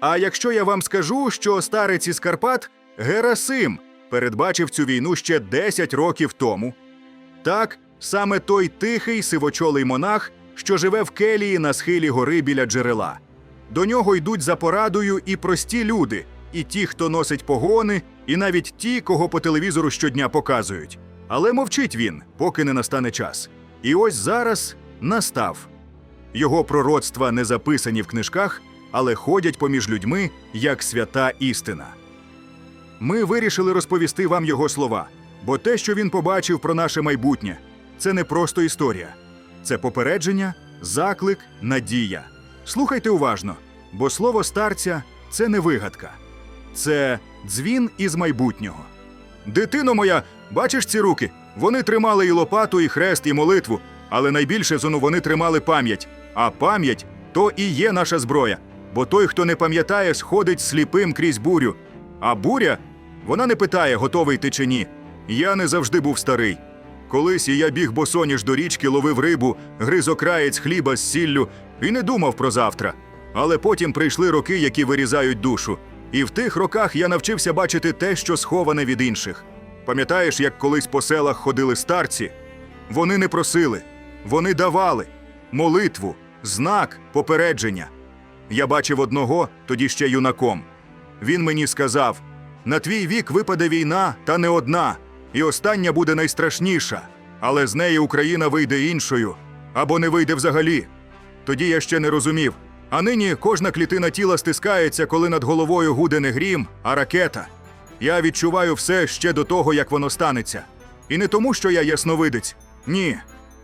А якщо я вам скажу, що старець із Карпат Герасим передбачив цю війну ще 10 років тому. Так, саме той тихий сивочолий монах, що живе в келії на схилі гори біля джерела. До нього йдуть за порадою і прості люди, і ті, хто носить погони, і навіть ті, кого по телевізору щодня показують. Але мовчить він, поки не настане час. І ось зараз настав. Його пророцтва не записані в книжках, але ходять поміж людьми як свята істина. Ми вирішили розповісти вам його слова, бо те, що він побачив про наше майбутнє, це не просто історія, це попередження, заклик, надія. Слухайте уважно, бо слово старця це не вигадка, це дзвін із майбутнього. Дитино моя, бачиш ці руки? Вони тримали і лопату, і хрест, і молитву, але найбільше зону вони тримали пам'ять. А пам'ять то і є наша зброя. Бо той, хто не пам'ятає, сходить сліпим крізь бурю. А буря, вона не питає, готовий ти чи ні. Я не завжди був старий. Колись і я біг босоніж до річки, ловив рибу, гриз окраєць хліба з сіллю і не думав про завтра. Але потім прийшли роки, які вирізають душу. І в тих роках я навчився бачити те, що сховане від інших. Пам'ятаєш, як колись по селах ходили старці? Вони не просили, вони давали молитву, знак, попередження. Я бачив одного, тоді ще юнаком. Він мені сказав: на твій вік випаде війна, та не одна, і остання буде найстрашніша, але з неї Україна вийде іншою або не вийде взагалі. Тоді я ще не розумів. А нині кожна клітина тіла стискається, коли над головою гуде не грім, а ракета. Я відчуваю все ще до того, як воно станеться. І не тому, що я ясновидець. Ні.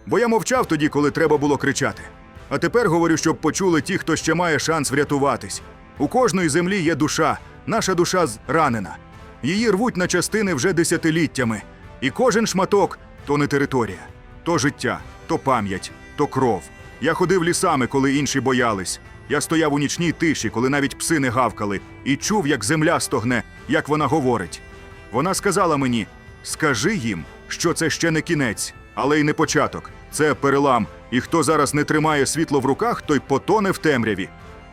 Бо я мовчав тоді, коли треба було кричати. А тепер говорю, щоб почули ті, хто ще має шанс врятуватись. У кожної землі є душа, наша душа зранена. Її рвуть на частини вже десятиліттями. І кожен шматок то не територія, то життя, то пам'ять, то кров. Я ходив лісами, коли інші боялись. Я стояв у нічній тиші, коли навіть пси не гавкали, і чув, як земля стогне, як вона говорить. Вона сказала мені: скажи їм, що це ще не кінець, але й не початок. Це перелам, і хто зараз не тримає світло в руках, той потоне в темряві.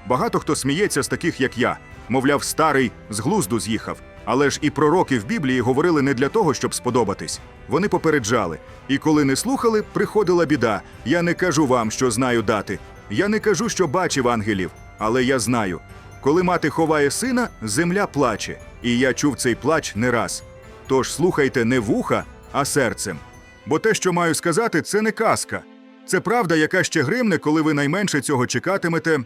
Багато хто сміється з таких, як я. Мовляв, старий з глузду з'їхав. Але ж і пророки в Біблії говорили не для того, щоб сподобатись. Вони попереджали. І коли не слухали, приходила біда. Я не кажу вам, що знаю дати. Я не кажу, що бачив ангелів, але я знаю. Коли мати ховає сина, земля плаче, і я чув цей плач не раз. Тож слухайте не вуха, а серцем. Бо те, що маю сказати, це не казка. Це правда, яка ще гримне, коли ви найменше цього чекатимете.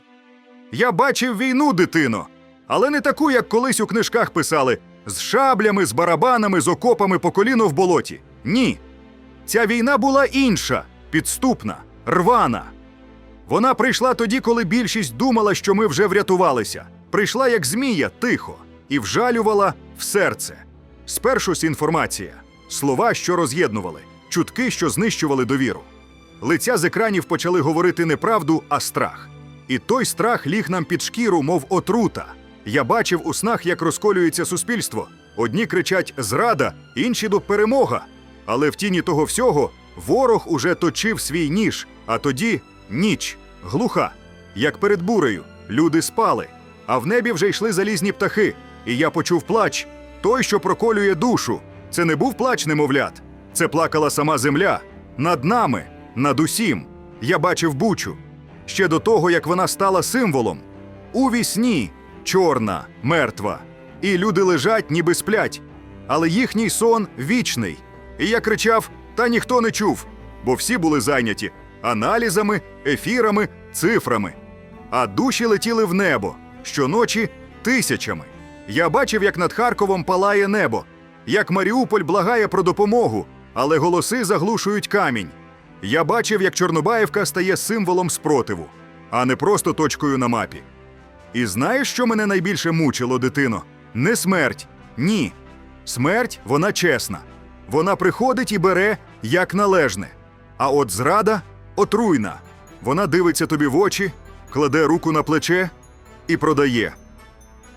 Я бачив війну, дитино, але не таку, як колись у книжках писали: з шаблями, з барабанами, з окопами по коліно в болоті. Ні. Ця війна була інша, підступна, рвана. Вона прийшла тоді, коли більшість думала, що ми вже врятувалися. Прийшла як змія, тихо, і вжалювала в серце. Спершу інформація, слова, що роз'єднували, чутки, що знищували довіру. Лиця з екранів почали говорити не правду, а страх. І той страх ліг нам під шкіру, мов отрута. Я бачив у снах, як розколюється суспільство. Одні кричать зрада, інші до перемога. Але в тіні того всього ворог уже точив свій ніж, а тоді ніч, глуха. Як перед бурею, люди спали, а в небі вже йшли залізні птахи. І я почув плач той, що проколює душу. Це не був плач немовлят, це плакала сама земля над нами, над усім. Я бачив бучу ще до того, як вона стала символом. У вісні чорна, мертва, і люди лежать, ніби сплять, але їхній сон вічний. І я кричав: та ніхто не чув, бо всі були зайняті аналізами, ефірами, цифрами. А душі летіли в небо щоночі тисячами. Я бачив, як над Харковом палає небо, як Маріуполь благає про допомогу, але голоси заглушують камінь. Я бачив, як Чорнобаївка стає символом спротиву, а не просто точкою на мапі. І знаєш, що мене найбільше мучило, дитино? Не смерть. Ні. Смерть вона чесна. Вона приходить і бере як належне. А от зрада отруйна. Вона дивиться тобі в очі, кладе руку на плече і продає.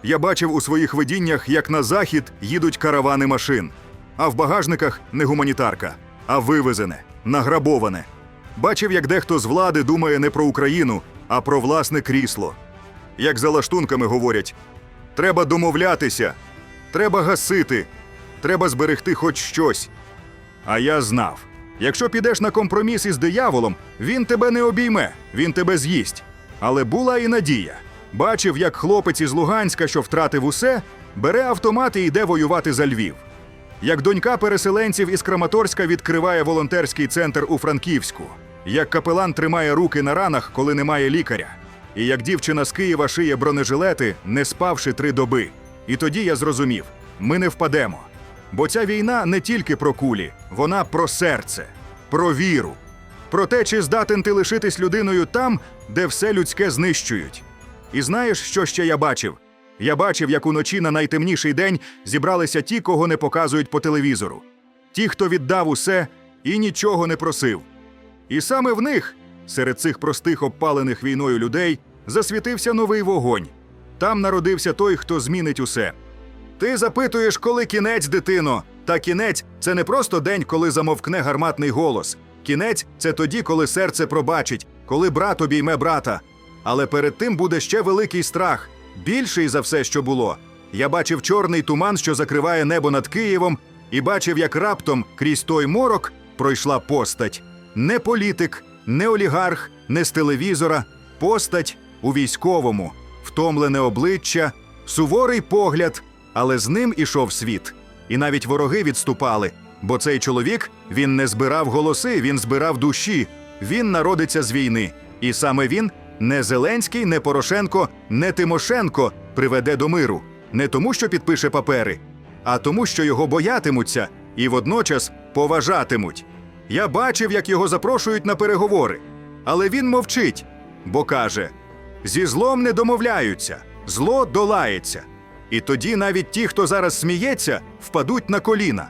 Я бачив у своїх видіннях, як на захід їдуть каравани машин, а в багажниках не гуманітарка, а вивезене, награбоване. Бачив, як дехто з влади думає не про Україну, а про власне крісло. як за лаштунками говорять. Треба домовлятися, треба гасити, треба зберегти хоч щось. А я знав: якщо підеш на компроміс із дияволом, він тебе не обійме, він тебе з'їсть. Але була і надія. Бачив, як хлопець із Луганська, що втратив усе, бере автомат і йде воювати за Львів. Як донька переселенців із Краматорська відкриває волонтерський центр у Франківську, як капелан тримає руки на ранах, коли немає лікаря, і як дівчина з Києва шиє бронежилети, не спавши три доби. І тоді я зрозумів: ми не впадемо. Бо ця війна не тільки про кулі, вона про серце, про віру, про те, чи здатен ти лишитись людиною там, де все людське знищують. І знаєш, що ще я бачив? Я бачив, як уночі на найтемніший день зібралися ті, кого не показують по телевізору, ті, хто віддав усе і нічого не просив. І саме в них, серед цих простих обпалених війною людей, засвітився новий вогонь. Там народився той, хто змінить усе. Ти запитуєш, коли кінець, дитино. Та кінець це не просто день, коли замовкне гарматний голос. Кінець це тоді, коли серце пробачить, коли брат обійме брата. Але перед тим буде ще великий страх, більший за все, що було. Я бачив чорний туман, що закриває небо над Києвом, і бачив, як раптом крізь той морок пройшла постать. Не політик, не олігарх, не з телевізора, постать у військовому, втомлене обличчя, суворий погляд, але з ним ішов світ. І навіть вороги відступали, бо цей чоловік він не збирав голоси, він збирав душі. Він народиться з війни. І саме він не Зеленський, не Порошенко, не Тимошенко приведе до миру. Не тому, що підпише папери, а тому, що його боятимуться і водночас поважатимуть. Я бачив, як його запрошують на переговори, але він мовчить, бо каже: зі злом не домовляються, зло долається. І тоді навіть ті, хто зараз сміється, впадуть на коліна.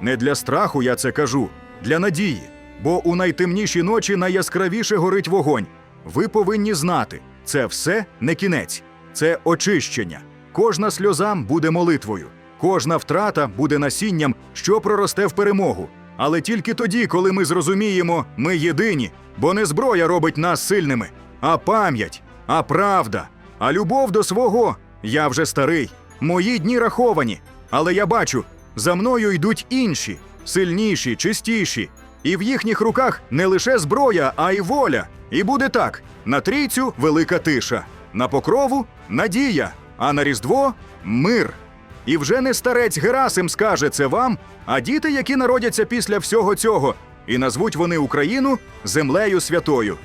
Не для страху я це кажу, для надії. Бо у найтемніші ночі найяскравіше горить вогонь. Ви повинні знати, це все не кінець, це очищення. Кожна сльоза буде молитвою, кожна втрата буде насінням, що проросте в перемогу. Але тільки тоді, коли ми зрозуміємо, ми єдині, бо не зброя робить нас сильними, а пам'ять, а правда, а любов до свого. Я вже старий, мої дні раховані, але я бачу, за мною йдуть інші, сильніші, чистіші, і в їхніх руках не лише зброя, а й воля. І буде так: на трійцю велика тиша, на покрову надія, а на Різдво мир. І вже не старець Герасим скаже це вам, а діти, які народяться після всього цього, і назвуть вони Україну землею святою.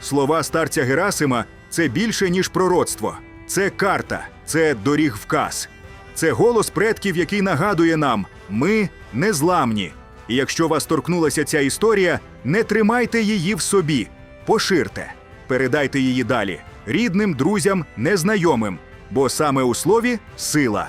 Слова старця Герасима це більше, ніж пророцтво. Це карта, це доріг вказ. Це голос предків, який нагадує нам: ми незламні. І якщо вас торкнулася ця історія, не тримайте її в собі, поширте, передайте її далі рідним, друзям, незнайомим, бо саме у слові сила.